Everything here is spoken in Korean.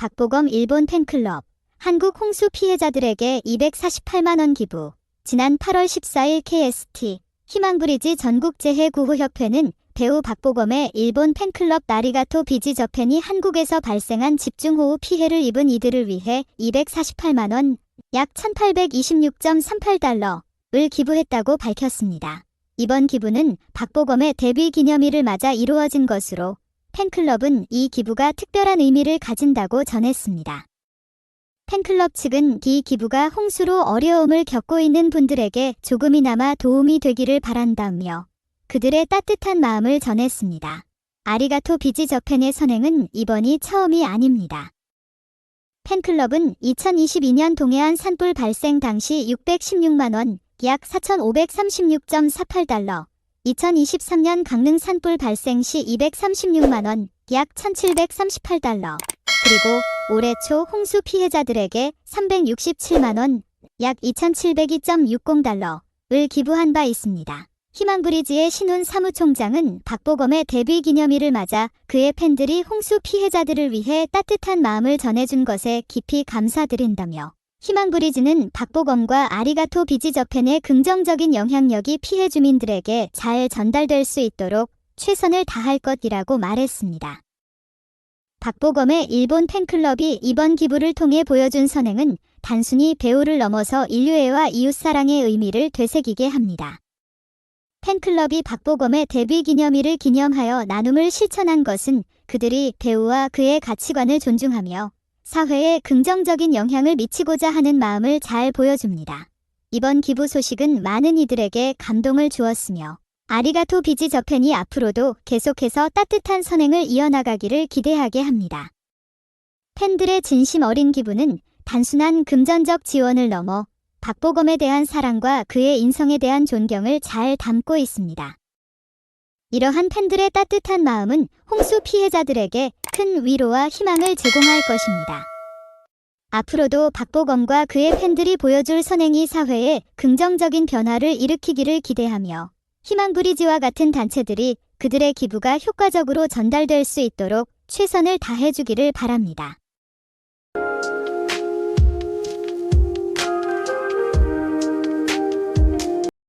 박보검 일본 팬클럽 한국 홍수 피해자들에게 248만원 기부 지난 8월 14일 KST 희망브리지 전국재해구호협회는 배우 박보검의 일본 팬클럽 나리가토 비지 저팬이 한국에서 발생한 집중호우 피해를 입은 이들을 위해 248만원, 약 1826.38달러를 기부했다고 밝혔습니다. 이번 기부는 박보검의 데뷔 기념일을 맞아 이루어진 것으로 팬클럽은 이 기부가 특별한 의미를 가진다고 전했습니다. 팬클럽 측은 이 기부가 홍수로 어려움을 겪고 있는 분들에게 조금이나마 도움이 되기를 바란다며 그들의 따뜻한 마음을 전했습니다. 아리가토 비지 저팬의 선행은 이번이 처음이 아닙니다. 팬클럽은 2022년 동해안 산불 발생 당시 616만원, 약 4,536.48달러, 2023년 강릉 산불 발생 시 236만원, 약 1,738달러, 그리고 올해 초 홍수 피해자들에게 367만원, 약 2,702.60달러를 기부한 바 있습니다. 희망브리지의 신훈 사무총장은 박보검의 데뷔 기념일을 맞아 그의 팬들이 홍수 피해자들을 위해 따뜻한 마음을 전해준 것에 깊이 감사드린다며 희망브리지는 박보검과 아리가토 비지 저팬의 긍정적인 영향력이 피해 주민들에게 잘 전달될 수 있도록 최선을 다할 것이라고 말했습니다. 박보검의 일본 팬클럽이 이번 기부를 통해 보여준 선행은 단순히 배우를 넘어서 인류애와 이웃사랑의 의미를 되새기게 합니다. 팬클럽이 박보검의 데뷔 기념일을 기념하여 나눔을 실천한 것은 그들이 배우와 그의 가치관을 존중하며 사회에 긍정적인 영향을 미치고자 하는 마음을 잘 보여줍니다. 이번 기부 소식은 많은 이들에게 감동을 주었으며 아리가토 비지 저팬이 앞으로도 계속해서 따뜻한 선행을 이어나가기를 기대하게 합니다. 팬들의 진심 어린 기부는 단순한 금전적 지원을 넘어 박보검에 대한 사랑과 그의 인성에 대한 존경을 잘 담고 있습니다. 이러한 팬들의 따뜻한 마음은 홍수 피해자들에게 큰 위로와 희망을 제공할 것입니다. 앞으로도 박보검과 그의 팬들이 보여줄 선행이 사회에 긍정적인 변화를 일으키기를 기대하며 희망브리지와 같은 단체들이 그들의 기부가 효과적으로 전달될 수 있도록 최선을 다해주기를 바랍니다.